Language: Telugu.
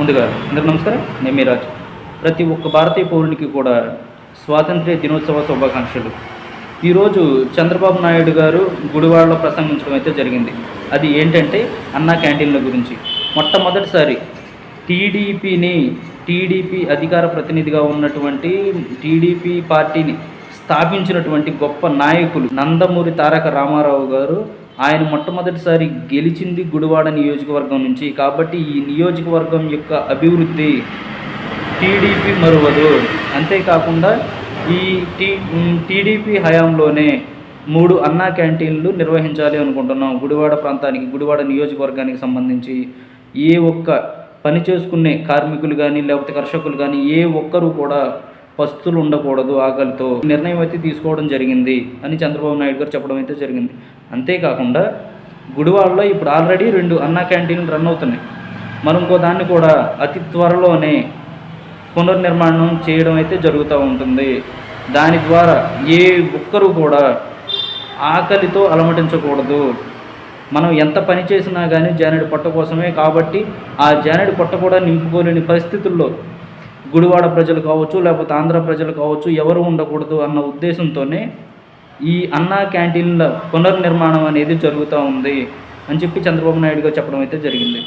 ముందుగా అందరికీ నమస్కారం. నేను మీరాజ్ ప్రతి ఒక్క భారతీయ పౌరునికి కూడా స్వాతంత్ర్య దినోత్సవ శుభాకాంక్షలు. ఈరోజు చంద్రబాబు నాయుడు గారు గుడివాడలో ప్రసంగించడం అయితే జరిగింది. అది ఏంటంటే అన్నా క్యాంటీన్ల గురించి. మొట్టమొదటిసారి టీడీపీని టీడీపీ అధికార ప్రతినిధిగా ఉన్నటువంటి టీడీపీ పార్టీని స్థాపించినటువంటి గొప్ప నాయకులు నందమూరి తారక రామారావు గారు ఆయన మొట్టమొదటిసారి గెలిచింది గుడివాడ నియోజకవర్గం నుంచి. కాబట్టి ఈ నియోజకవర్గం యొక్క అభివృద్ధి టీడీపీ మరువదు. అంతేకాకుండా ఈ టీ టీడీపీ హయాంలోనే మూడు అన్నా క్యాంటీన్లు నిర్వహించాలి అనుకుంటున్నాం. గుడివాడ ప్రాంతానికి గుడివాడ నియోజకవర్గానికి సంబంధించి ఏ ఒక్క పని చేసుకునే కార్మికులు కానీ లేకపోతే కర్షకులు కానీ ఏ ఒక్కరూ కూడా పస్తులు ఉండకూడదు ఆకలితో నిర్ణయం అయితే తీసుకోవడం జరిగింది అని చంద్రబాబు నాయుడు గారు చెప్పడం అయితే జరిగింది. అంతేకాకుండా గుడివాడలో ఇప్పుడు ఆల్రెడీ రెండు అన్న క్యాంటీన్లు రన్ అవుతున్నాయి. మనం ఇంకో దాన్ని కూడా అతి త్వరలోనే పునర్నిర్మాణం చేయడం అయితే జరుగుతూ ఉంటుంది. దాని ద్వారా ఏ ఒక్కరూ కూడా ఆకలితో అలమటించకూడదు. మనం ఎంత పని చేసినా కానీ జానెడు పొట్ట కోసమే కాబట్టి ఆ జానెడు పొట్ట కూడా నింపుకోలేని పరిస్థితుల్లో గుడివాడ ప్రజలు కావచ్చు లేకపోతే ఆంధ్ర ప్రజలు కావచ్చు ఎవరు ఉండకూడదు అన్న ఉద్దేశంతోనే ఈ అన్నా క్యాంటీన్ల పునర్నిర్మాణం అనేది జరుగుతూ ఉంది అని చెప్పి చంద్రబాబు నాయుడు గారు చెప్పడం అయితే జరిగింది.